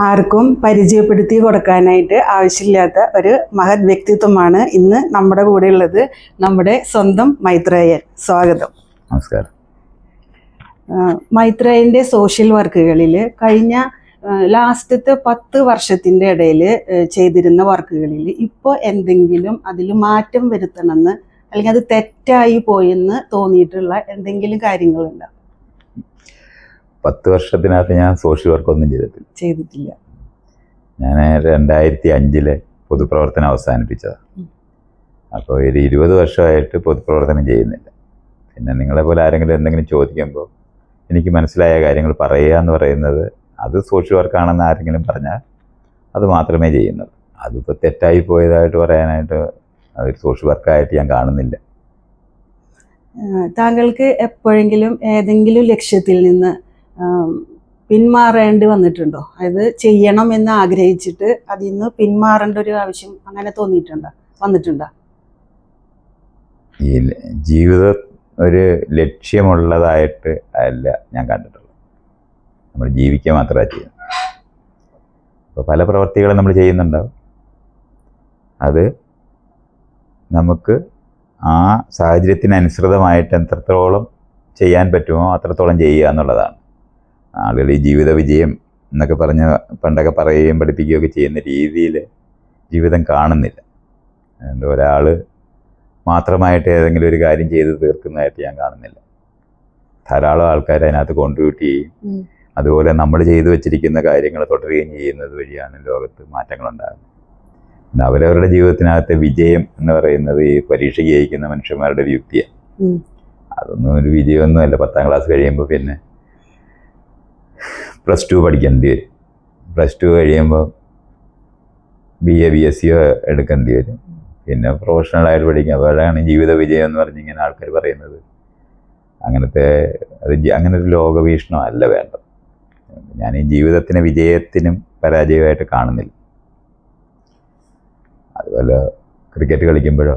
ആർക്കും പരിചയപ്പെടുത്തി കൊടുക്കാനായിട്ട് ആവശ്യമില്ലാത്ത ഒരു മഹത് വ്യക്തിത്വമാണ് ഇന്ന് നമ്മുടെ കൂടെ ഉള്ളത് നമ്മുടെ സ്വന്തം മൈത്രേയൻ. സ്വാഗതം. നമസ്കാരം. മൈത്രേയന്റെ സോഷ്യൽ വർക്കുകളിൽ കഴിഞ്ഞ ലാസ്റ്റത്തെ പത്ത് വർഷത്തിന്റെ ഇടയിൽ ചെയ്തിരുന്ന വർക്കുകളിൽ ഇപ്പോൾ എന്തെങ്കിലും അതിൽ മാറ്റം വരുത്തണമെന്ന് അല്ലെങ്കിൽ അത് തെറ്റായി പോയെന്ന് തോന്നിയിട്ടുള്ള എന്തെങ്കിലും കാര്യങ്ങളുണ്ടോ? പത്ത് വർഷത്തിനകത്ത് ഞാൻ സോഷ്യൽ വർക്കൊന്നും ചെയ്തിട്ടില്ല. ചെയ്തിട്ടില്ല. ഞാൻ രണ്ടായിരത്തി അഞ്ചിലെ പൊതുപ്രവർത്തനം അവസാനിപ്പിച്ചതാണ് അപ്പോൾ ഒരു ഇരുപത് വർഷമായിട്ട് പൊതുപ്രവർത്തനം ചെയ്യുന്നില്ല. പിന്നെ നിങ്ങളെ പോലെ ആരെങ്കിലും എന്തെങ്കിലും ചോദിക്കുമ്പോൾ എനിക്ക് മനസ്സിലായ കാര്യങ്ങൾ പറയുക എന്ന് പറയുന്നത് അത് സോഷ്യൽ വർക്കാണെന്ന് ആരെങ്കിലും പറഞ്ഞാൽ അത് മാത്രമേ ചെയ്യുന്നത്. അതിപ്പോൾ തെറ്റായി പോയതായിട്ട് പറയാനായിട്ട് അതൊരു സോഷ്യൽ വർക്കായിട്ട് ഞാൻ കാണുന്നില്ല. താങ്കൾക്ക് എപ്പോഴെങ്കിലും ഏതെങ്കിലും ലക്ഷ്യത്തിൽ നിന്ന് പിന്മാറേണ്ടി വന്നിട്ടുണ്ടോ? അതായത് ചെയ്യണം എന്ന് ആഗ്രഹിച്ചിട്ട് അതിൽ നിന്ന് പിന്മാറേണ്ട ഒരു ആവശ്യം അങ്ങനെ തോന്നിയിട്ടുണ്ടോ? വന്നിട്ടുണ്ടോ? ജീവിതം ഒരു ലക്ഷ്യമുള്ളതായിട്ട് അല്ല ഞാൻ കണ്ടിട്ടുള്ളത്. നമ്മൾ ജീവിക്കുക മാത്രമേ ചെയ്യുന്നത് അപ്പോൾ പല പ്രവർത്തികളും നമ്മൾ ചെയ്യുന്നുണ്ടാവും. അത് നമുക്ക് ആ സാഹചര്യത്തിനനുസൃതമായിട്ട് എത്രത്തോളം ചെയ്യാൻ പറ്റുമോ അത്രത്തോളം ചെയ്യുക എന്നുള്ളതാണ്. ആളുകൾ ഈ ജീവിത വിജയം എന്നൊക്കെ പറഞ്ഞ പണ്ടൊക്കെ പറയുകയും പഠിപ്പിക്കുകയൊക്കെ ചെയ്യുന്ന രീതിയിൽ ജീവിതം കാണുന്നില്ല. അതുകൊണ്ട് ഒരാൾ മാത്രമായിട്ട് ഏതെങ്കിലും ഒരു കാര്യം ചെയ്ത് തീർക്കുന്നതായിട്ട് ഞാൻ കാണുന്നില്ല. ധാരാളം ആൾക്കാർ അതിനകത്ത് കോൺട്രിബ്യൂട്ട് ചെയ്യും. അതുപോലെ നമ്മൾ ചെയ്തു വെച്ചിരിക്കുന്ന കാര്യങ്ങൾ തുടരുകയും ചെയ്യുന്നത് വഴിയാണ് ലോകത്ത് മാറ്റങ്ങളുണ്ടാകുന്നത്. അവരവരുടെ ജീവിതത്തിനകത്തെ വിജയം എന്ന് പറയുന്നത് ഈ പരീക്ഷയ്ക്ക് ജയിക്കുന്ന മനുഷ്യന്മാരുടെ ഒരു യുക്തിയാണ്. അതൊന്നും ഒരു വിജയമൊന്നുമല്ല. പത്താം ക്ലാസ് കഴിയുമ്പോൾ പിന്നെ പ്ലസ് ടു പഠിക്കേണ്ടി വരും. പ്ലസ് ടു കഴിയുമ്പോൾ ബി എ ബി എസ് സിയോ എടുക്കേണ്ടി വരും. പിന്നെ പ്രൊഫഷണലായിട്ട് പഠിക്കുക അതുപോലെയാണ് ജീവിത വിജയം എന്ന് പറഞ്ഞ് ഇങ്ങനെ ആൾക്കാർ പറയുന്നത്. അങ്ങനത്തെ അത് അങ്ങനെ ഒരു ലോകവീക്ഷണം അല്ല വേണ്ടത്. ഞാൻ ഈ ജീവിതത്തിന് വിജയത്തിനും പരാജയമായിട്ട് കാണുന്നില്ല. അതുപോലെ ക്രിക്കറ്റ് കളിക്കുമ്പോഴോ.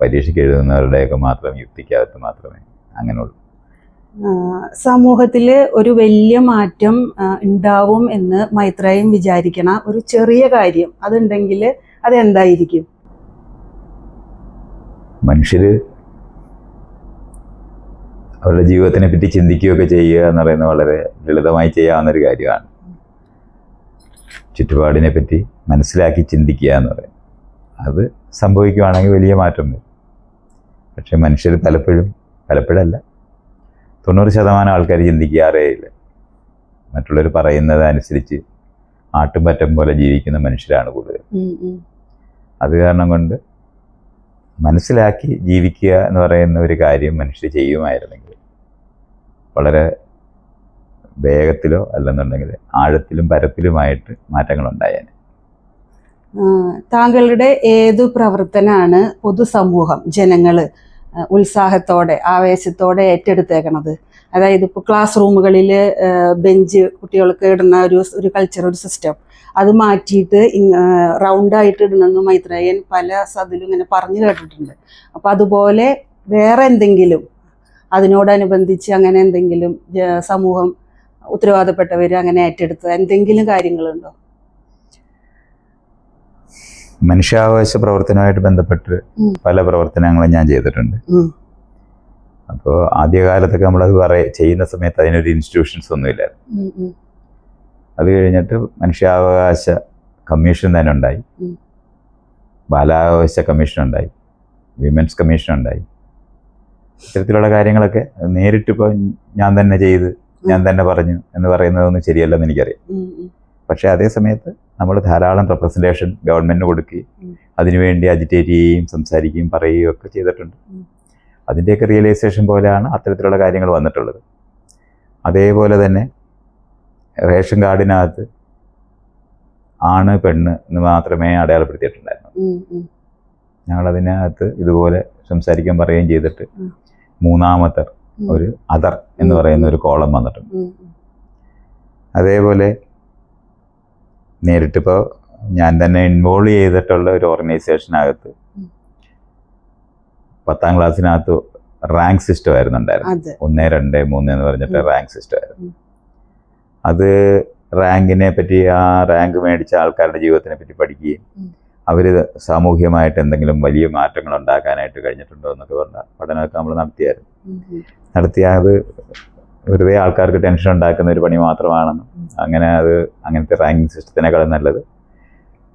പരീക്ഷയ്ക്ക് എഴുതുന്നവരുടെയൊക്കെ മാത്രം യുക്തിക്കകത്ത് മാത്രമേ അങ്ങനെയുള്ളൂ. ആഹ് സമൂഹത്തിൽ ഒരു വലിയ മാറ്റം ഉണ്ടാവും എന്ന് മൈത്രയും വിചാരിക്കണ ഒരു ചെറിയ കാര്യം അതുണ്ടെങ്കിൽ അതെന്തായിരിക്കും? മനുഷ്യര് അവരുടെ ജീവിതത്തിനെ പറ്റി ചിന്തിക്കുകയൊക്കെ ചെയ്യുക എന്ന് പറയുന്നത് വളരെ ലളിതമായി ചെയ്യാവുന്നൊരു കാര്യമാണ്. ചുറ്റുപാടിനെ പറ്റി മനസ്സിലാക്കി ചിന്തിക്കുക എന്ന് പറയുന്നത്. അത് സംഭവിക്കുകയാണെങ്കിൽ വലിയ മാറ്റം വരും. പക്ഷേ മനുഷ്യർ പലപ്പോഴും പലപ്പോഴല്ല തൊണ്ണൂറ് ശതമാനം ആൾക്കാർ ചിന്തിക്കാറേ ഇല്ല മറ്റുള്ളവർ പറയുന്നത് അനുസരിച്ച് ആട്ടും പറ്റം പോലെ ജീവിക്കുന്ന മനുഷ്യരാണ് കൂടുതൽ. അത് കാരണം കൊണ്ട് മനസ്സിലാക്കി ജീവിക്കുക എന്ന് പറയുന്ന ഒരു കാര്യം മനുഷ്യർ ചെയ്യുമായിരുന്നെങ്കിൽ വളരെ വേഗത്തിലോ അല്ലെന്നുണ്ടെങ്കിൽ ആഴത്തിലും പരപ്പിലുമായിട്ട് മാറ്റങ്ങൾ ഉണ്ടായേനെ താങ്കളുടെ ഏതു പ്രവർത്തനമാണ് പൊതുസമൂഹം ജനങ്ങൾ? ആഹ് ഉത്സാഹത്തോടെ ആവേശത്തോടെ ഏറ്റെടുത്തേക്കണത്. അതായത് ഇപ്പോൾ ക്ലാസ് റൂമുകളിൽ ബെഞ്ച് കുട്ടികൾക്ക് ഇടുന്ന ഒരു ഒരു കൾച്ചർ ഒരു സിസ്റ്റം അത് മാറ്റിയിട്ട് റൗണ്ടായിട്ട് ഇടണമെന്ന് മൈത്രേയൻ പല സതിലും ഇങ്ങനെ പറഞ്ഞു കേട്ടിട്ടുണ്ട്. അപ്പോൾ അതുപോലെ വേറെ എന്തെങ്കിലും അതിനോടനുബന്ധിച്ച് അങ്ങനെ എന്തെങ്കിലും സമൂഹം ഉത്തരവാദപ്പെട്ടവർ അങ്ങനെ ഏറ്റെടുത്ത് എന്തെങ്കിലും കാര്യങ്ങളുണ്ടോ? മനുഷ്യാവകാശ പ്രവർത്തനവുമായിട്ട് ബന്ധപ്പെട്ട് പല പ്രവർത്തനങ്ങളും ഞാൻ ചെയ്തിട്ടുണ്ട്. അപ്പോൾ ആദ്യകാലത്തൊക്കെ നമ്മളത് പറയ ചെയ്യുന്ന സമയത്ത് അതിനൊരു ഇൻസ്റ്റിറ്റ്യൂഷൻസ് ഒന്നുമില്ലായിരുന്നു. ഉം. അത് കഴിഞ്ഞിട്ട് മനുഷ്യാവകാശ കമ്മീഷൻ തന്നെ ഉണ്ടായി. ബാലാവകാശ കമ്മീഷൻ ഉണ്ടായി. വിമൻസ് കമ്മീഷൻ ഉണ്ടായി. ഇത്തരത്തിലുള്ള കാര്യങ്ങളൊക്കെ നേരിട്ട് ഇപ്പോൾ ഞാൻ തന്നെ ചെയ്ത് ഞാൻ തന്നെ പറഞ്ഞു എന്ന് പറയുന്നതൊന്നും ശരിയല്ലെന്ന് എനിക്കറിയാം. പക്ഷേ അതേ സമയത്ത് നമ്മൾ ധാരാളം റെപ്രസെന്റേഷൻ ഗവൺമെന്റിന് കൊടുക്കുകയും. അതിനുവേണ്ടി അജിറ്റേറ്റ് ചെയ്യുകയും സംസാരിക്കുകയും പറയുകയും ഒക്കെ ചെയ്തിട്ടുണ്ട്. അതിന്റെയൊക്കെ റിയലൈസേഷൻ പോലെയാണ് അത്തരത്തിലുള്ള കാര്യങ്ങൾ വന്നിട്ടുള്ളത്. അതേപോലെ തന്നെ റേഷൻ കാർഡിനകത്ത് ആണ് പെണ്ണ് എന്ന് മാത്രമേ അടയാളപ്പെടുത്തിയിട്ടുണ്ടായിരുന്നു ഞങ്ങൾ അതിനകത്ത് ഞങ്ങളതിനകത്ത് ഇതുപോലെ സംസാരിക്കാൻ പറയുകയും ചെയ്തിട്ട് മൂന്നാമത്തർ മൂന്നാമത്തെ ഒരു അതർ എന്ന് പറയുന്ന ഒരു കോളം വന്നിട്ടുണ്ട്. അതേപോലെ നേരിട്ടിപ്പോൾ ഞാൻ തന്നെ ഇൻവോൾവ് ചെയ്തിട്ടുള്ള ഒരു ഓർഗനൈസേഷനകത്ത്. പത്താം ക്ലാസ്സിനകത്ത് റാങ്ക് സിസ്റ്റം ആയിരുന്നു ഉണ്ടായിരുന്നു അതെ ഒന്ന് രണ്ട് മൂന്ന് എന്ന് പറഞ്ഞിട്ട് റാങ്ക് സിസ്റ്റം ആയിരുന്നു അത് റാങ്കിനെ പറ്റി ആ റാങ്ക് മേടിച്ച ആൾക്കാരുടെ ജീവിതത്തിനെ പറ്റി പഠിക്കുകയും. അവർ സാമൂഹികമായിട്ട് എന്തെങ്കിലും വലിയ മാറ്റങ്ങൾ ഉണ്ടാക്കാനായിട്ട് കഴിഞ്ഞിട്ടുണ്ടോ എന്നൊക്കെ പറഞ്ഞ പഠനമൊക്കെ നമ്മൾ നടത്തിയായിരുന്നു നടത്തിയ അത് വെറുതെ ആൾക്കാർക്ക് ടെൻഷൻ ഉണ്ടാക്കുന്ന ഒരു പണി മാത്രമാണെന്നും. അങ്ങനെ അത് അങ്ങനത്തെ റാങ്കിങ് സിസ്റ്റത്തിനേക്കാളും നല്ലത്.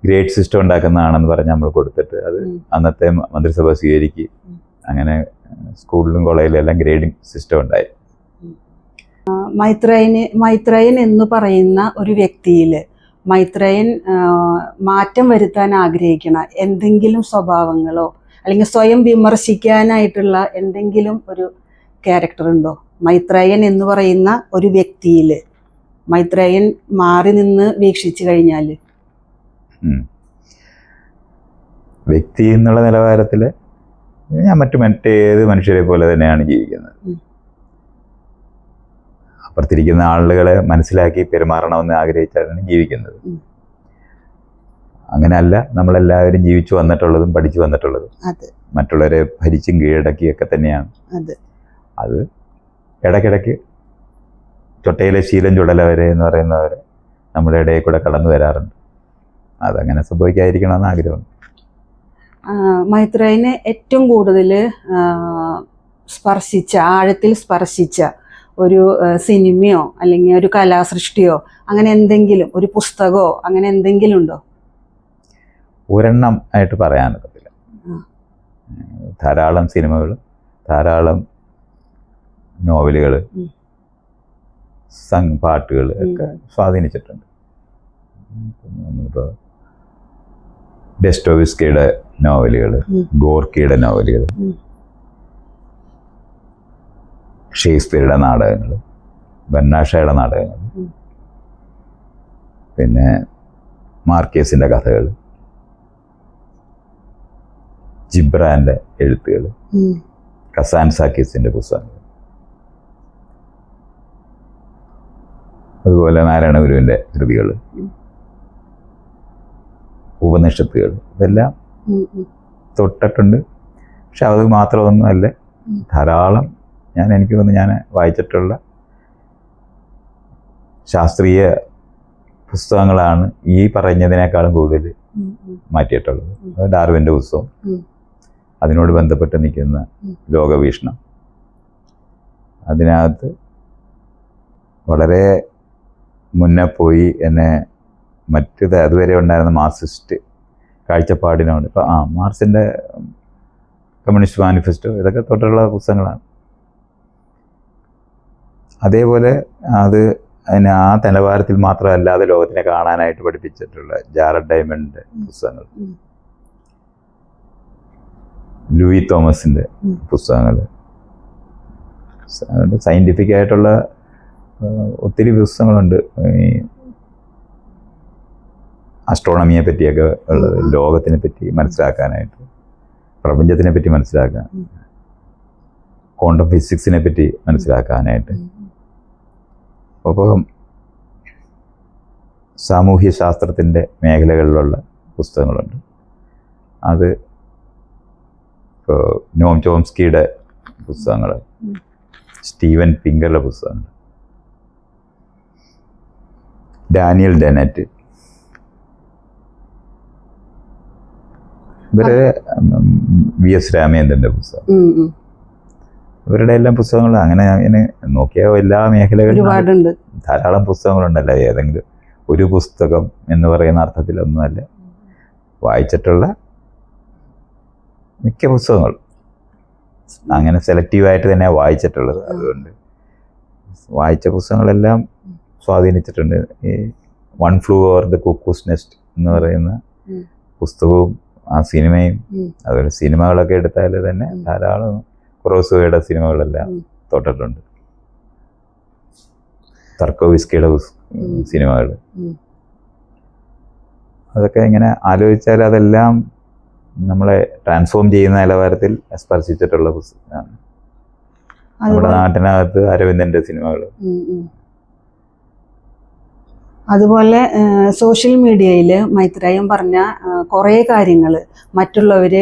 ഗ്രേഡ് സിസ്റ്റം ഉണ്ടാക്കുന്നതാണെന്ന് പറഞ്ഞ് നമ്മൾ കൊടുത്തിട്ട് അത് അന്നത്തെ മന്ത്രിസഭ സ്വീകരിക്കും. അങ്ങനെ സ്കൂളിലും കോളേജിലും എല്ലാം ഗ്രേഡിംഗ് സിസ്റ്റം ഉണ്ടായി. മൈത്രേയന് മൈത്രയൻ എന്ന് പറയുന്ന ഒരു വ്യക്തിയിൽ മൈത്രയൻ മാറ്റം വരുത്താൻ ആഗ്രഹിക്കണ എന്തെങ്കിലും സ്വഭാവങ്ങളോ അല്ലെങ്കിൽ സ്വയം വിമർശിക്കാനായിട്ടുള്ള എന്തെങ്കിലും ഒരു ക്യാരക്ടർ ഉണ്ടോ? മൈത്രയൻ എന്ന് പറയുന്ന ഒരു വ്യക്തിയിൽ മൈത്രേയൻ മാറി നിന്ന് വീക്ഷിച്ചു കഴിഞ്ഞാൽ വ്യക്തി എന്നുള്ള നിലവാരത്തിൽ ഞാൻ മറ്റു മറ്റേത് മനുഷ്യരെ പോലെ തന്നെയാണ് ജീവിക്കുന്നത്. അപ്പുറത്തിരിക്കുന്ന ആളുകളെ മനസ്സിലാക്കി പെരുമാറണമെന്ന് ആഗ്രഹിച്ചാണ് ജീവിക്കുന്നത്. അങ്ങനെയല്ല നമ്മളെല്ലാവരും ജീവിച്ചു വന്നിട്ടുള്ളതും പഠിച്ചു വന്നിട്ടുള്ളതും. മറ്റുള്ളവരെ ഭരിച്ചും കീഴടക്കിയൊക്കെ തന്നെയാണ്. അതെ. അത് ഇടയ്ക്കിടയ്ക്ക് ചൊട്ടയിലെ ശീലം ചുടലവരെ എന്ന് പറയുന്നവർ നമ്മുടെ ഇടയിൽ കൂടെ കടന്നു വരാറുണ്ട്. അതങ്ങനെ സംഭവിക്കാതിരിക്കണമെന്ന് ആഗ്രഹമുണ്ട്. മൈത്രേനെ ഏറ്റവും കൂടുതൽ സ്പർശിച്ച ആഴത്തിൽ സ്പർശിച്ച ഒരു സിനിമയോ അല്ലെങ്കിൽ ഒരു കലാസൃഷ്ടിയോ അങ്ങനെ എന്തെങ്കിലും ഒരു പുസ്തകമോ അങ്ങനെ എന്തെങ്കിലും ഉണ്ടോ? ഒരെണ്ണം ആയിട്ട് പറയാനൊക്കത്തില്ല. ധാരാളം സിനിമകൾ ധാരാളം നോവലുകൾ സംഗ് പാട്ടുകൾ ഒക്കെ സ്വാധീനിച്ചിട്ടുണ്ട് നമ്മളിപ്പോൾ ഡെസ്റ്റോവിസ്കിയുടെ നോവലുകൾ. ഗോർക്കിയുടെ നോവലുകൾ. ഷേക്സ്പിയറുടെ നാടകങ്ങൾ ബന്നാഷയുടെ നാടകങ്ങൾ പിന്നെ മാർക്കേസിന്റെ കഥകൾ ജിബ്രാന്റെ എഴുത്തുകൾ. കസാൻ സാക്കീസിന്റെ പുസ്തകങ്ങൾ അതുപോലെ നാരായണ ഗുരുവിന്റെ കൃതികൾ. ഉപനിഷത്തുകൾ ഇതെല്ലാം. തൊട്ടിട്ടുണ്ട് പക്ഷെ അത് മാത്രമൊന്നുമല്ല. ധാരാളം ഞാൻ എനിക്ക് തോന്നുന്നു ഞാൻ വായിച്ചിട്ടുള്ള ശാസ്ത്രീയ പുസ്തകങ്ങളാണ് ഈ പറഞ്ഞതിനേക്കാളും കൂടുതൽ. മാറ്റിയിട്ടുള്ളത് ഡാർവിന്റെ പുസ്തകം അതിനോട് ബന്ധപ്പെട്ട് നിൽക്കുന്ന. ലോകവീക്ഷണം അതിനകത്ത് വളരെ മുന്നേ പോയി എന്നെ മറ്റു അതുവരെ ഉണ്ടായിരുന്ന മാർസിസ്റ്റ് കാഴ്ചപ്പാടിനോട്. ഇപ്പോൾ ആ മാർസിന്റെ കമ്മ്യൂണിസ്റ്റ് മാനിഫെസ്റ്റോ ഇതൊക്കെ തൊട്ടുള്ള പുസ്തകങ്ങളാണ്. അതേപോലെ അത് അതിന് ആ നിലവാരത്തിൽ മാത്രമല്ലാതെ ലോകത്തിനെ കാണാനായിട്ട് പഠിപ്പിച്ചിട്ടുള്ള ജാറഡ് ഡയമണ്ടിന്റെ പുസ്തകങ്ങൾ. ലൂയി തോമസിന്റെ. പുസ്തകങ്ങൾ. സയന്റിഫിക് ആയിട്ടുള്ള ആ, ഒത്തിരി പുസ്തകങ്ങളുണ്ട് ഈ ആസ്ട്രോണമിയെ പറ്റിയൊക്കെ ഉള്ളത് ലോകത്തിനെ പറ്റി മനസ്സിലാക്കാനായിട്ട് പ്രപഞ്ചത്തിനെ പറ്റി മനസ്സിലാക്കാൻ. ക്വാണ്ടം ഫിസിക്സിനെ പറ്റി മനസ്സിലാക്കാനായിട്ട്. ഒപ്പം സാമൂഹ്യ ശാസ്ത്രത്തിന്റെ മേഖലകളിലുള്ള പുസ്തകങ്ങളുണ്ട്. അത് ഇപ്പോൾ നോം ചോംസ്കിയുടെ പുസ്തകങ്ങൾ സ്റ്റീവൻ പിങ്കറുടെ പുസ്തകങ്ങൾ ഡാനിയൽ ഡെനറ്റ്. ഇവർ വി എസ് രാമേന്ദ്രന്റെ പുസ്തകം. ഇവരുടെ എല്ലാം പുസ്തകങ്ങൾ അങ്ങനെ അങ്ങനെ നോക്കിയാൽ എല്ലാ മേഖലകളിലും ധാരാളം പുസ്തകങ്ങളുണ്ടല്ലോ? ഏതെങ്കിലും ഒരു പുസ്തകം എന്ന് പറയുന്ന അർത്ഥത്തിലൊന്നുമല്ല. വായിച്ചിട്ടുള്ള മിക്ക പുസ്തകങ്ങൾ. അങ്ങനെ സെലക്റ്റീവായിട്ട് തന്നെ വായിച്ചിട്ടുള്ളത്. അതുകൊണ്ട് വായിച്ച പുസ്തകങ്ങളെല്ലാം സ്വാധീനിച്ചിട്ടുണ്ട് ഈ one flew over the cuckoo's nest എന്ന് പറയുന്ന പുസ്തകവും ആ സിനിമയും. അതുപോലെ സിനിമകളൊക്കെ എടുത്താൽ തന്നെ ധാരാളം കുറോസുകയുടെ സിനിമകളെല്ലാം. തൊട്ടിട്ടുണ്ട് തർക്കോവിസ്കിയുടെ. സിനിമകൾ അതൊക്കെ ഇങ്ങനെ ആലോചിച്ചാൽ അതെല്ലാം നമ്മളെ ട്രാൻസ്ഫോം ചെയ്യുന്ന നിലവാരത്തിൽ സ്പർശിച്ചിട്ടുള്ള പുസ്തകമാണ് നമ്മുടെ നാട്ടിനകത്ത് അരവിന്ദന്റെ സിനിമകൾ. അതുപോലെ സോഷ്യൽ മീഡിയയിൽ മൈത്രേയൻ പറഞ്ഞ കുറേ കാര്യങ്ങൾ മറ്റുള്ളവർ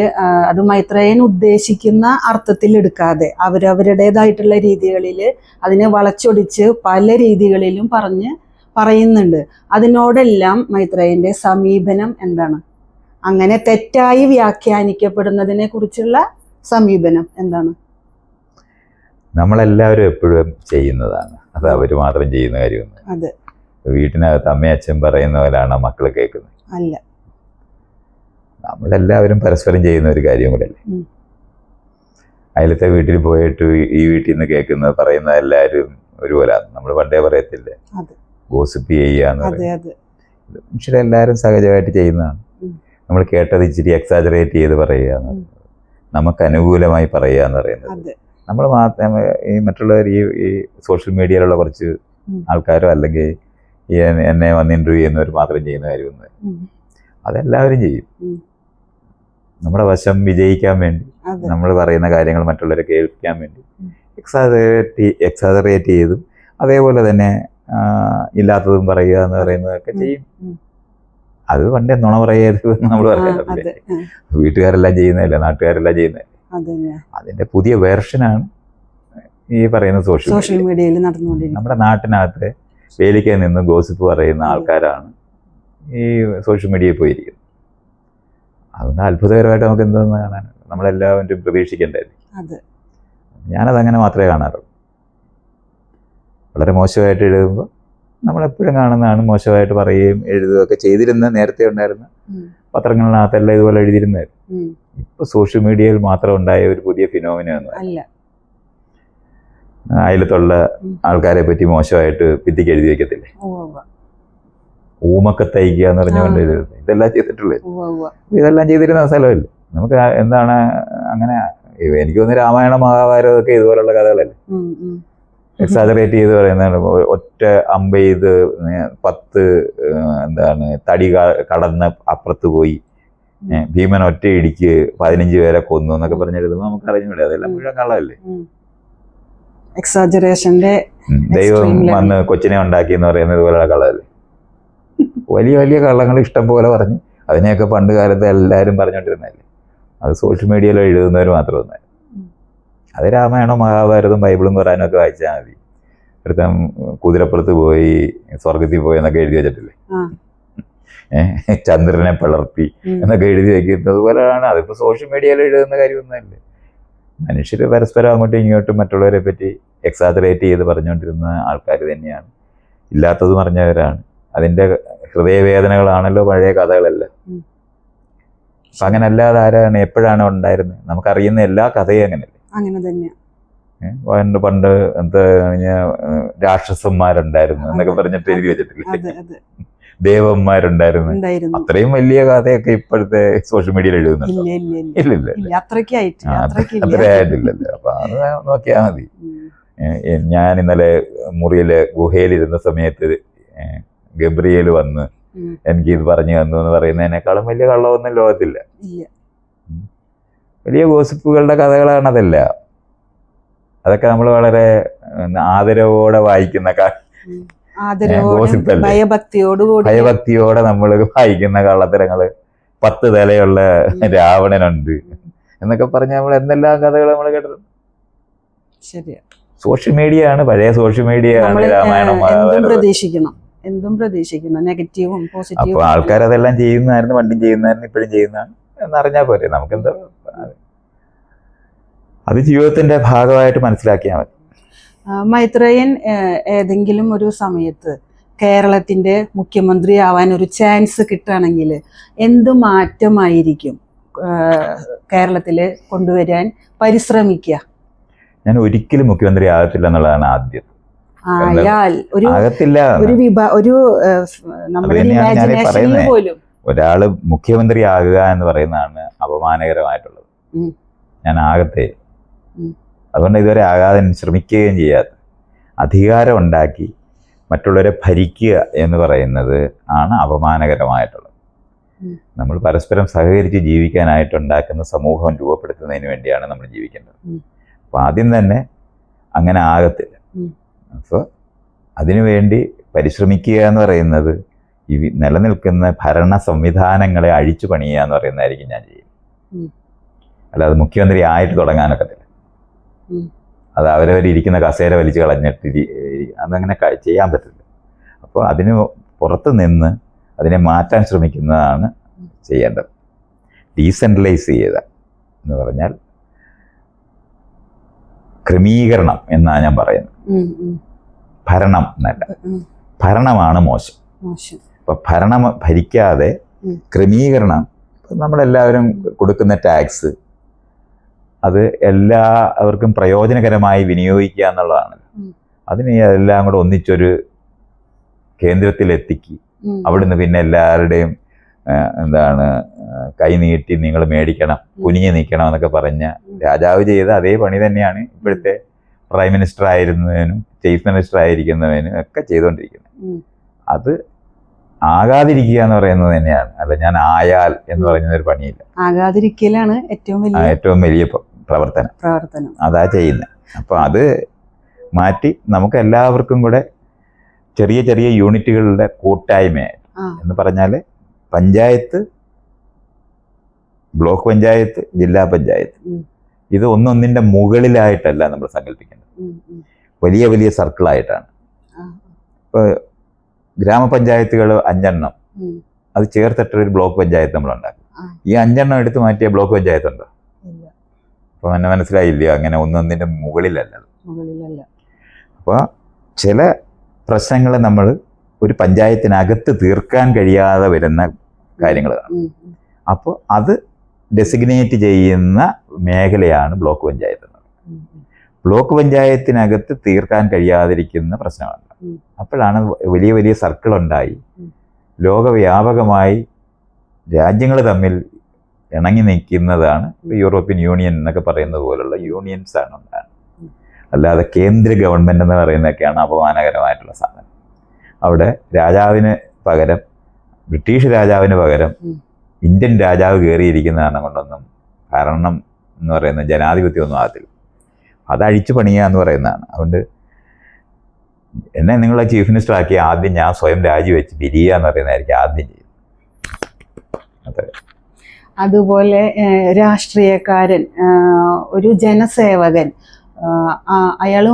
അത് മൈത്രേയൻ ഉദ്ദേശിക്കുന്ന അർത്ഥത്തിൽ എടുക്കാതെ അവരവരുടേതായിട്ടുള്ള രീതികളിൽ അതിനെ വളച്ചൊടിച്ച് പല രീതികളിലും പറഞ്ഞ് പറയുന്നുണ്ട്. അതിനോടെല്ലാം മൈത്രേയന്റെ സമീപനം എന്താണ്? അങ്ങനെ തെറ്റായി വ്യാഖ്യാനിക്കപ്പെടുന്നതിനെ കുറിച്ചുള്ള സമീപനം എന്താണ്? നമ്മളെല്ലാവരും എപ്പോഴും ചെയ്യുന്നതാണ്. അത് അവർ മാത്രം ചെയ്യുന്ന കാര്യമൊന്നും അതെ. വീട്ടിനകത്ത് അമ്മയച്ഛൻ അച്ഛൻ പറയുന്ന പോലെയാണ് മക്കൾ കേൾക്കുന്നത്. അല്ല. നമ്മളെല്ലാവരും പരസ്പരം ചെയ്യുന്ന ഒരു കാര്യം കൂടെയല്ലേ? ഉം. അയലത്തെ വീട്ടിൽ പോയിട്ട് ഈ- വീട്ടിൽ നിന്ന് കേൾക്കുന്നത് പറയുന്ന എല്ലാവരും ഒരുപോലെ. നമ്മൾ പണ്ടേ പറയത്തില്ലേ. ഗോസിപ്പ് ചെയ്യാന്ന് മനുഷ്യരെല്ലാവരും സഹജമായിട്ട് ചെയ്യുന്നതാണ്. നമ്മൾ കേട്ടത് ഇച്ചിരി എക്സാജറേറ്റ് ചെയ്ത് പറയുക എന്ന് ഉം. നമുക്ക് അനുകൂലമായി പറയുക എന്ന് പറയുന്നത്. നമ്മൾ മാത്രം ഈ മറ്റുള്ളവർ ഈ ഈ സോഷ്യൽ മീഡിയയിലുള്ള കുറച്ച് ആൾക്കാരോ അല്ലെങ്കിൽ എന്നെ- വന്ന് ഇന്റർവ്യൂ ചെയ്യുന്നവർ മാത്രം ചെയ്യുന്ന കാര്യമൊന്നും അതെല്ലാവരും ചെയ്യും. നമ്മുടെ വശം വിജയിക്കാൻ വേണ്ടി നമ്മൾ പറയുന്ന കാര്യങ്ങൾ മറ്റുള്ളവരെ കേൾപ്പിക്കാൻ വേണ്ടി. എക്സാജറേറ്റ് എക്സാജറേറ്റ് ചെയ്തും അതേപോലെ തന്നെ ഇല്ലാത്തതും പറയുക എന്ന് പറയുന്നതൊക്കെ ചെയ്യും. അത് പണ്ടേ നുണ പറയരുത് എന്ന് നമ്മൾ പറയാറില്ലേ വീട്ടുകാരെല്ലാം ചെയ്യുന്നതല്ലേ? നാട്ടുകാരെല്ലാം ചെയ്യുന്നത് അതിന്റെ പുതിയ വേർഷനാണ് ഈ പറയുന്ന സോഷ്യൽ സോഷ്യൽ മീഡിയയിൽ നടന്നുകൊണ്ടിരിക്കുന്നത്. നമ്മുടെ നാട്ടിനകത്ത് വേലിക്കൽ നിന്ന് ഗോസിപ്പ് പറയുന്ന. ആൾക്കാരാണ് ഈ സോഷ്യൽ മീഡിയയിൽ പോയിരിക്കുന്നത്. അതുകൊണ്ട് അത്ഭുതകരമായിട്ട് നമുക്ക് എന്തെന്ന് കാണാൻ നമ്മളെല്ലാവരും പ്രതീക്ഷിക്കേണ്ടത് അതെ. ഞാനതങ്ങനെ മാത്രമേ കാണാറുള്ളൂ. വളരെ മോശമായിട്ട് എഴുതുമ്പോൾ നമ്മളെപ്പോഴും കാണുന്നതാണ് മോശമായിട്ട് പറയുകയും എഴുതുകയൊക്കെ ചെയ്തിരുന്ന നേരത്തെ ഉണ്ടായിരുന്ന. പത്രങ്ങളിനകത്തെല്ലാം ഇതുപോലെ എഴുതിയിരുന്നത് ഇപ്പൊ ഇപ്പോൾ സോഷ്യൽ മീഡിയയിൽ മാത്രം ഉണ്ടായ ഒരു പുതിയ ഫിനോമിനൊന്നും അല്ല. അയലത്തുള്ള ആൾക്കാരെ പറ്റി മോശമായിട്ട് ഭിത്തിക്ക് എഴുതി വെക്കത്തില്ലേ. ഊമൊക്കെ തയ്ക്കുക എന്ന് പറഞ്ഞുകൊണ്ട് ഇതെല്ലാം ചെയ്തിട്ടുള്ളത്. ഇതെല്ലാം ചെയ്തിരുന്ന സ്ഥലമല്ലേ? നമുക്ക് എന്താണ് അങ്ങനെ എനിക്ക് തോന്നുന്നു രാമായണ മഹാഭാരതം ഒക്കെ ഇതുപോലുള്ള കഥകളല്ലേ. എക്സാജറേറ്റ് ചെയ്ത് പറയുന്നതാണ്. ഒറ്റ അമ്പ ചെയ്ത് പത്ത് എന്താണ് തടി കടന്ന് അപ്പുറത്ത് പോയി. ഭീമൻ ഒറ്റ ഇടിക്ക് പതിനഞ്ച് പേരെ കൊന്നു എന്നൊക്കെ പറഞ്ഞെഴുതുമ്പോൾ നമുക്ക് അറിഞ്ഞൂടെ അതെല്ലാം. മുഴുവൻ കള്ളമല്ലേ. എക്സാജറേഷന്റെ. ദൈവം വന്ന് കൊച്ചിനെ ഉണ്ടാക്കി എന്ന് പറയുന്നത് ഇതുപോലെയുള്ള കള്ളല്ലേ വലിയ വലിയ കള്ളങ്ങൾ ഇഷ്ടം പോലെ പറഞ്ഞു അതിനെയൊക്കെ പണ്ട് കാലത്ത് എല്ലാവരും പറഞ്ഞുകൊണ്ടിരുന്നതല്ലേ അത് സോഷ്യൽ മീഡിയയിൽ എഴുതുന്നവർ മാത്രം ഉം. അത് രാമായണം മഹാഭാരതം ബൈബിളും ഖുറാനും ഒക്കെ വായിച്ചാൽ മതി. ഒരുത്തൻ കുതിരപ്പുറത്ത് പോയി സ്വർഗത്തിൽ പോയി എന്നൊക്കെ എഴുതി വെച്ചിട്ടില്ലേ? ചന്ദ്രനെ പിളർത്തി എന്നൊക്കെ എഴുതി വെക്കുന്നത് പോലെയാണ്. അതിപ്പോൾ സോഷ്യൽ മീഡിയയിൽ എഴുതുന്ന കാര്യമൊന്നുമല്ല. മനുഷ്യർ പരസ്പരം അങ്ങോട്ടും ഇങ്ങോട്ടും മറ്റുള്ളവരെ പറ്റി എക്സാജറേറ്റ് ചെയ്ത് പറഞ്ഞുകൊണ്ടിരുന്ന ആൾക്കാർ തന്നെയാണ്. ഇല്ലാത്തത് പറഞ്ഞവരാണ് അതിന്റെ ഹൃദയവേദനകളാണല്ലോ പഴയ കഥകളല്ല. അപ്പൊ അങ്ങനെ അല്ലാതെ ആരാണ് എപ്പോഴാണ് ഉണ്ടായിരുന്നത്? നമുക്കറിയുന്ന എല്ലാ കഥയും അങ്ങനെയല്ലേ. അങ്ങനെ തന്നെ ഏ? പണ്ട് പണ്ട് എന്താ രാക്ഷസന്മാരുണ്ടായിരുന്നു എന്നൊക്കെ. പറഞ്ഞിട്ട് എഴുതി വെച്ചിട്ടില്ലേ? ദേവന്മാരുണ്ടായിരുന്നു. അത്രയും വലിയ കഥയൊക്കെ ഇപ്പോഴത്തെ സോഷ്യൽ മീഡിയയിൽ എഴുതുന്നുണ്ടോ? ഇല്ല ഇല്ല ഇല്ല. ഇല്ല ഇല്ല ഇല്ല. അത്രയ്ക്കായിട്ട് ആ, അത്രയ്ക്ക് അത്ര ഇല്ല അപ്പൊ അത് നോക്കിയാൽ മതി. ഞാൻ ഇന്നലെ മുറിയിലെ ഗുഹയിലിരുന്ന സമയത്ത് ഗബ്രിയേൽ വന്ന് എനിക്ക് ഇത് പറഞ്ഞു തന്നു എന്ന് പറയുന്നതിനേക്കാളും വലിയ കള്ളമൊന്നും ലോകത്തില്ല. വലിയ ഗോസിപ്പുകളുടെ കഥകളാണ് അതല്ല. അതൊക്കെ നമ്മൾ വളരെ ആദരവോടെ വായിക്കുന്ന ഭയഭക്തിയോടുകൂടി. ഭയഭക്തിയോടെ നമ്മൾ വായിക്കുന്ന കള്ളത്തരങ്ങൾ പത്ത് തലയുള്ള. രാവണനുണ്ട് എന്നൊക്കെ പറഞ്ഞ് നമ്മൾ എന്തെല്ലാം കഥകൾ നമ്മൾ കേട്ടിട്ടുണ്ട്. ശരിയാ. സോഷ്യൽ മീഡിയ ആണ് പഴയ സോഷ്യൽ മീഡിയ ആണ് രാമായണം എന്തും പ്രതീക്ഷിക്കണം എന്തും പ്രതീക്ഷിക്കണം നെഗറ്റീവും അപ്പൊ പോസിറ്റീവും. ആൾക്കാർ അതെല്ലാം ചെയ്യുന്നതായിരുന്നു പണ്ടും ചെയ്യുന്നതായിരുന്നു ഇപ്പോഴും ചെയ്യുന്നതാണ് എന്നറിഞ്ഞാൽ പോരെ. നമുക്കെന്താ അത് ജീവിതത്തിന്റെ ഭാഗമായിട്ട് മനസ്സിലാക്കിയാൽ മതി. മൈത്രേയൻ ഏതെങ്കിലും ഒരു സമയത്ത് കേരളത്തിന്റെ മുഖ്യമന്ത്രി ആവാൻ ഒരു ചാൻസ് കിട്ടുകയാണെങ്കിൽ എന്ത് മാറ്റമായിരിക്കും കേരളത്തിൽ കേരളത്തിൽ കൊണ്ടുവരാൻ പരിശ്രമിക്കുക? ഞാൻ ഒരിക്കലും മുഖ്യമന്ത്രി ആകത്തില്ല എന്നുള്ളതാണ് ആദ്യം. ആയാൽ ഒരു ഒരു വിഭാ ഒരു നമ്മുടെ ഇമാജിനേഷനിൽ പോലും. ഒരാൾ മുഖ്യമന്ത്രി ആകുക എന്ന് പറയുന്നതാണ് അപമാനകരമായിട്ടുള്ളത്. ഞാൻ ആകത്തെ. അതുകൊണ്ട് ഇതുവരെ ആകാതെ ശ്രമിക്കുകയും ചെയ്യാത്ത അധികാരം ഉണ്ടാക്കി മറ്റുള്ളവരെ ഭരിക്കുക എന്ന് പറയുന്നത് ആണ് അപമാനകരമായിട്ടുള്ളത്. നമ്മൾ പരസ്പരം സഹകരിച്ച് ജീവിക്കാനായിട്ട് ഉണ്ടാക്കുന്ന സമൂഹം രൂപപ്പെടുത്തുന്നതിന് വേണ്ടിയാണ് നമ്മൾ ജീവിക്കേണ്ടത്. അപ്പം അപ്പോൾ ആദ്യം തന്നെ അങ്ങനെ ആകത്തില്ല. അപ്പോൾ അതിനുവേണ്ടി പരിശ്രമിക്കുക എന്ന് പറയുന്നത് ഈ നിലനിൽക്കുന്ന ഭരണ സംവിധാനങ്ങളെ അഴിച്ചു പണിയുക എന്ന് പറയുന്നതായിരിക്കും ഞാൻ ചെയ്യുന്നത്. അല്ലാതെ മുഖ്യമന്ത്രി ആയിട്ട് തുടങ്ങാനൊക്കത്തില്ല. അത് ഇരിക്കുന്ന കസേര വലിച്ചു കളഞ്ഞിട്ട് അതങ്ങനെ ചെയ്യാൻ പറ്റില്ല. അപ്പോൾ അതിന് പുറത്ത് നിന്ന് അതിനെ മാറ്റാൻ ശ്രമിക്കുന്നതാണ് ചെയ്യേണ്ടത്. ഡീസെൻട്രലൈസ് ചെയ്ത എന്ന് പറഞ്ഞാൽ ക്രമീകരണം എന്നാണ് ഞാൻ പറയുന്നത്. ഭരണം എന്നല്ല. ഭരണമാണ് മോശം. അപ്പം ഭരണം ഭരിക്കാതെ. ക്രമീകരണം ഇപ്പം നമ്മളെല്ലാവരും കൊടുക്കുന്ന ടാക്സ് അത് എല്ലാവർക്കും പ്രയോജനകരമായി വിനിയോഗിക്കുക എന്നുള്ളതാണ്. അതിന് എല്ലാം കൂടെ ഒന്നിച്ചൊരു കേന്ദ്രത്തിലെത്തിക്ക്. ഉം, അവിടുന്ന് പിന്നെ എല്ലാവരുടെയും എന്താണ് കൈനീട്ടി കൈ നീട്ടി നിങ്ങൾ മേടിക്കണം കുനിഞ്ഞ് നിൽക്കണം എന്നൊക്കെ പറഞ്ഞ രാജാവ് ചെയ്ത അതേ പണി തന്നെയാണ് ഇപ്പോഴത്തെ പ്രൈം മിനിസ്റ്റർ ആയിരുന്നതിനും ചീഫ് മിനിസ്റ്റർ ആയിരിക്കുന്നതിനും ഒക്കെ ചെയ്തുകൊണ്ടിരിക്കുന്നത്. അത് ആകാതിരിക്കുക എന്ന് പറയുന്നത് തന്നെയാണ്. അല്ല ഞാൻ ആയാൽ എന്ന് പറയുന്ന ഒരു പണിയില്ല. ആകാതിരിക്കലാണ് ഏറ്റവും വലിയ ഏറ്റവും വലിയ പ്രവർത്തനം. പ്രവർത്തനം. അതാ ചെയ്യുന്നത് അപ്പോൾ അത് മാറ്റി നമുക്ക് എല്ലാവർക്കും കൂടെ ചെറിയ ചെറിയ യൂണിറ്റുകളുടെ കൂട്ടായ്മ എന്ന് പറഞ്ഞാൽ പഞ്ചായത്ത് ബ്ലോക്ക് പഞ്ചായത്ത് ജില്ലാ പഞ്ചായത്ത്. ഇത് ഒന്നൊന്നിന്റെ മുകളിലായിട്ടല്ല നമ്മൾ സങ്കല്പിക്കേണ്ടത്. ഉം. വലിയ വലിയ സർക്കിളായിട്ടാണ്. ഇപ്പോൾ ഗ്രാമപഞ്ചായത്തുകൾ അഞ്ചെണ്ണം. അത് ചേർത്തിട്ടൊരു ബ്ലോക്ക് പഞ്ചായത്ത് നമ്മൾ ഉണ്ടാക്കും. ഈ അഞ്ചെണ്ണം എടുത്ത് മാറ്റിയ ബ്ലോക്ക് പഞ്ചായത്ത് ഉണ്ടോ ഇല്ല അപ്പോൾ എന്നെ മനസ്സിലായില്ല? അങ്ങനെ ഒന്നൊന്നിന്റെ മുകളിലല്ല. മുകളിലല്ല. അപ്പോൾ ചില പ്രശ്നങ്ങൾ നമ്മൾ ഒരു പഞ്ചായത്തിനകത്ത് തീർക്കാൻ കഴിയാതെ വരുന്ന ഉം. അപ്പോൾ അത് ഡെസിഗ്നേറ്റ് ചെയ്യുന്ന മേഖലയാണ് ബ്ലോക്ക് പഞ്ചായത്ത് എന്ന്. ബ്ലോക്ക് പഞ്ചായത്തിനകത്ത് തീർക്കാൻ കഴിയാതിരിക്കുന്ന പ്രശ്നമാണ്. അപ്പോഴാണ് വലിയ വലിയ സർക്കിൾ ഉണ്ടായി ലോകവ്യാപകമായി രാജ്യങ്ങൾ തമ്മിൽ ഇണങ്ങി നിൽക്കുന്നതാണ് യൂറോപ്യൻ യൂണിയൻ എന്നൊക്കെ പറയുന്നത് പോലുള്ള യൂണിയൻസ് ആണ് ഉണ്ടാകുന്നത്. അല്ലാതെ കേന്ദ്ര ഗവൺമെന്റ് എന്ന് പറയുന്നതൊക്കെയാണ് അപമാനകരമായിട്ടുള്ള സാധനം. അവിടെ രാജാവിന് പകരം ബ്രിട്ടീഷ് രാജാവിന് പകരം ഇന്ത്യൻ രാജാവ് കയറിയിരിക്കുന്ന കാരണം കൊണ്ടൊന്നും ഭരണം എന്ന് പറയുന്ന ജനാധിപത്യമൊന്നും ആകത്തില്ല. അത് അഴിച്ചു പണിയുക എന്ന് പറയുന്നതാണ്. അതുകൊണ്ട് എന്നെ നിങ്ങളെ ചീഫ് മിനിസ്റ്റർ ആക്കി ആദ്യം ഞാൻ സ്വയം രാജിവെച്ച് പിരിയുക എന്ന് പറയുന്നതായിരിക്കും ആദ്യം ചെയ്യുന്നത്. അതെ അതുപോലെ രാഷ്ട്രീയക്കാരൻ ഒരു ജനസേവകൻ അയാൾ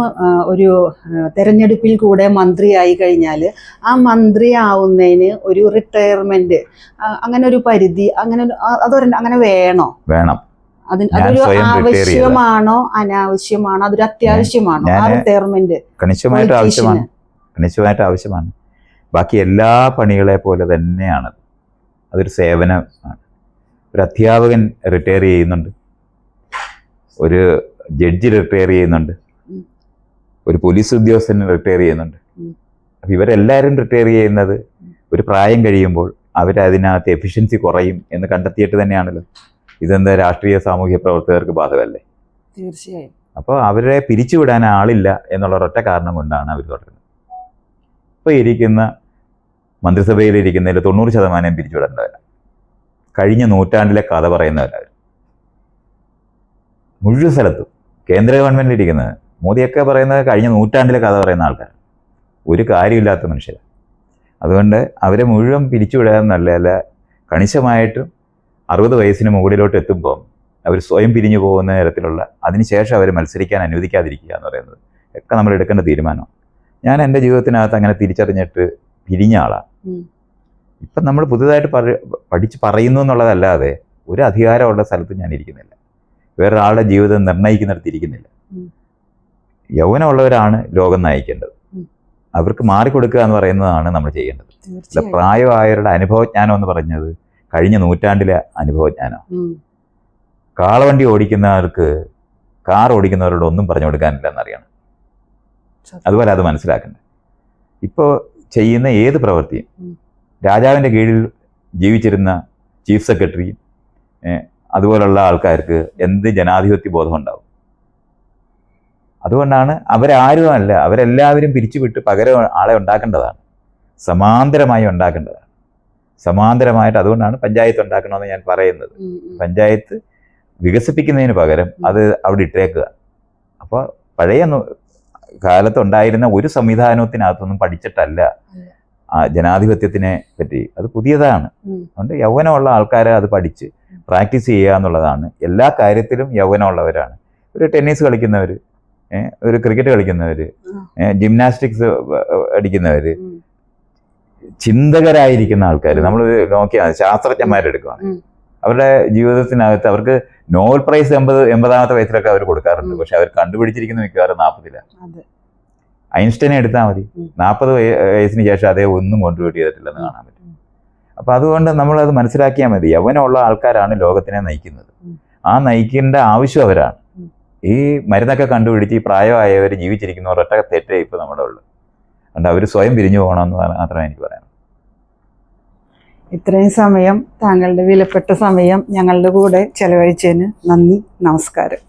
ഒരു തെരഞ്ഞെടുപ്പിൽ കൂടെ മന്ത്രിയായി കഴിഞ്ഞാൽ ആ മന്ത്രിയാവുന്നതിന് ഒരു റിട്ടയർമെന്റ് അങ്ങനെ ഒരു പരിധി അങ്ങനെ അതൊരു അങ്ങനെ വേണോ? വേണം. അതിന് അതൊരു. ആവശ്യമാണോ? അനാവശ്യമാണോ? അതൊരു അത്യാവശ്യമാണോ? ആ റിട്ടയർമെന്റ് കണിശമായിട്ട് ആവശ്യമാണ്. കണിശമായിട്ട് ആവശ്യമാണ്. ബാക്കി എല്ലാ പണികളെ പോലെ തന്നെയാണ് അതൊരു സേവനമാണ് ഒരു അധ്യാപകൻ റിട്ടയർ ചെയ്യുന്നുണ്ട്. ഒരു ജഡ്ജി റിട്ടയർ ചെയ്യുന്നുണ്ട്. ഒരു പോലീസ് ഉദ്യോഗസ്ഥൻ റിട്ടയർ ചെയ്യുന്നുണ്ട്. അപ്പം ഇവരെല്ലാവരും റിട്ടയർ ചെയ്യുന്നത് ഒരു പ്രായം കഴിയുമ്പോൾ അവരതിനകത്ത് എഫിഷ്യൻസി കുറയും എന്ന് കണ്ടെത്തിയിട്ട് തന്നെയാണല്ലോ. ഇതെന്താ രാഷ്ട്രീയ സാമൂഹ്യ പ്രവർത്തകർക്ക് ബാധകമല്ലേ? തീർച്ചയായും. അപ്പോൾ അവരെ പിരിച്ചുവിടാൻ ആളില്ല എന്നുള്ള ഒരൊറ്റ കാരണം കൊണ്ടാണ് അവർ തുടരുന്നത്. ഇപ്പോൾ ഇരിക്കുന്ന മന്ത്രിസഭയിൽ ഇരിക്കുന്നതിൽ തൊണ്ണൂറ് ശതമാനം പിരിച്ചുവിടേണ്ടവരാണ് കഴിഞ്ഞ നൂറ്റാണ്ടിലെ കഥ പറയുന്നവരവർ മുഴുവൻ സ്ഥലത്തും കേന്ദ്ര ഗവൺമെന്റിൽ ഇരിക്കുന്നത് മോദിയൊക്കെ പറയുന്നത് കഴിഞ്ഞ നൂറ്റാണ്ടിലെ കഥ പറയുന്ന ആൾക്കാർ ഒരു കാര്യമില്ലാത്ത മനുഷ്യരാണ് അതുകൊണ്ട് അവരെ മുഴുവൻ പിരിച്ചുവിടുക എന്നല്ല കണിശമായിട്ടും അറുപത് വയസ്സിന് മുകളിലോട്ട് എത്തുമ്പോൾ അവർ സ്വയം പിരിഞ്ഞു പോകുന്ന തരത്തിലുള്ള അതിനുശേഷം അവർ മത്സരിക്കാൻ അനുവദിക്കാതിരിക്കുക എന്ന് പറയുന്നത് ഒക്കെ നമ്മൾ എടുക്കേണ്ട തീരുമാനമാണ്. ഞാൻ എന്റെ ജീവിതത്തിനകത്ത് അങ്ങനെ തിരിച്ചറിഞ്ഞിട്ട് പിരിഞ്ഞ ആളാണ്. ഇപ്പം നമ്മൾ പുതിയതായിട്ട് പറ പഠിച്ച് പറയുന്നു എന്നുള്ളതല്ലാതെ ഒരു അധികാരമുള്ള സ്ഥലത്ത് ഞാൻ ഇരിക്കുന്നില്ല വേറൊരാളുടെ ജീവിതം നിർണയിക്കുന്നിടത്ത് ഇരിക്കുന്നില്ല ഉം. യൗവനമുള്ളവരാണ് ലോകം നയിക്കേണ്ടത്. അവർക്ക് മാറിക്കൊടുക്കുക എന്ന് പറയുന്നതാണ് നമ്മൾ ചെയ്യേണ്ടത് അല്ല പ്രായമായവരുടെ അനുഭവജ്ഞാനം എന്ന് പറഞ്ഞത് കഴിഞ്ഞ നൂറ്റാണ്ടിലെ അനുഭവജ്ഞാനം. കാളവണ്ടി ഓടിക്കുന്നവർക്ക് കാർ ഓടിക്കുന്നവരോട് ഒന്നും പറഞ്ഞു കൊടുക്കാനില്ല എന്നറിയണം. അതുപോലെ അത് മനസ്സിലാക്കണ്ടേ ഇപ്പോൾ ചെയ്യുന്ന ഏത് പ്രവൃത്തിയും. രാജാവിന്റെ കീഴിൽ ജീവിച്ചിരുന്ന ചീഫ് സെക്രട്ടറി അതുപോലുള്ള ആൾക്കാർക്ക് എന്ത് ജനാധിപത്യ ബോധം ഉണ്ടാവും? അതുകൊണ്ടാണ് അവരാരും അല്ല അവരെല്ലാവരും പിരിച്ചുവിട്ട് പകരം ആളെ ഉണ്ടാക്കേണ്ടതാണ്. സമാന്തരമായി ഉണ്ടാക്കേണ്ടതാണ്. സമാന്തരമായിട്ട് അതുകൊണ്ടാണ് പഞ്ചായത്ത് ഉണ്ടാക്കണമെന്ന് ഞാൻ പറയുന്നത്. പഞ്ചായത്ത് വികസിപ്പിക്കുന്നതിന് പകരം അത് അവിടെ ഇട്ടേക്കുക. അപ്പോൾ പഴയ കാലത്തുണ്ടായിരുന്ന ഒരു സംവിധാനത്തിനകത്തൊന്നും പഠിച്ചിട്ടല്ല. ജനാധിപത്യത്തിനെ പറ്റി. അത് പുതിയതാണ്. അതുകൊണ്ട് യൗവനമുള്ള ആൾക്കാരെ അത് പഠിച്ച് പ്രാക്ടീസ് ചെയ്യുക എന്നുള്ളതാണ്. എല്ലാ കാര്യത്തിലും യൗവനമുള്ളവരാണ്. ഒരു ടെന്നീസ് കളിക്കുന്നവർ ഒരു ക്രിക്കറ്റ് കളിക്കുന്നവർ. ജിംനാസ്റ്റിക്സ് അടിക്കുന്നവർ ചിന്തകരായിരിക്കുന്ന ആൾക്കാർ നമ്മൾ നോക്കിയാൽ ശാസ്ത്രജ്ഞന്മാരെടുക്കുകയാണ്. അവരുടെ ജീവിതത്തിനകത്ത് അവർക്ക് നോബൽ പ്രൈസ് എൺപത് എൺപതാമത്തെ വയസ്സിലൊക്കെ അവർ കൊടുക്കാറുണ്ട്. പക്ഷെ അവർ കണ്ടുപിടിച്ചിരിക്കുന്ന മിക്കവാറും നാൽപ്പതിലാണ് ഐൻസ്റ്റൈനെ എടുത്താൽ മതി. നാൽപ്പത് വയസ്സിന് ശേഷം അതേ ഒന്നും കോൺട്രിബ്യൂട്ട് ചെയ്തിട്ടില്ലെന്ന് കാണാൻ പറ്റും. അപ്പോൾ അപ്പൊ അതുകൊണ്ട് നമ്മളത് മനസ്സിലാക്കിയാൽ മതി. യൗവനമുള്ള ആൾക്കാരാണ് ലോകത്തിനെ നയിക്കുന്നത്. ആ നയിക്കേണ്ട ആവശ്യം അവരാണ്. ഈ മരുന്നൊക്കെ കണ്ടുപിടിച്ച് ഈ പ്രായമായവർ ജീവിച്ചിരിക്കുന്നവർ ഒറ്റ തെറ്റേ ഇപ്പൊ നമ്മുടെ ഉള്ളു. അതുകൊണ്ട് അവർ സ്വയം പിരിഞ്ഞു പോകണമെന്ന് മാത്രമേ എനിക്ക് പറയാം ഇത്രയും സമയം താങ്കളുടെ വിലപ്പെട്ട സമയം ഞങ്ങളുടെ കൂടെ ചെലവഴിച്ചതിന് നന്ദി നമസ്കാരം.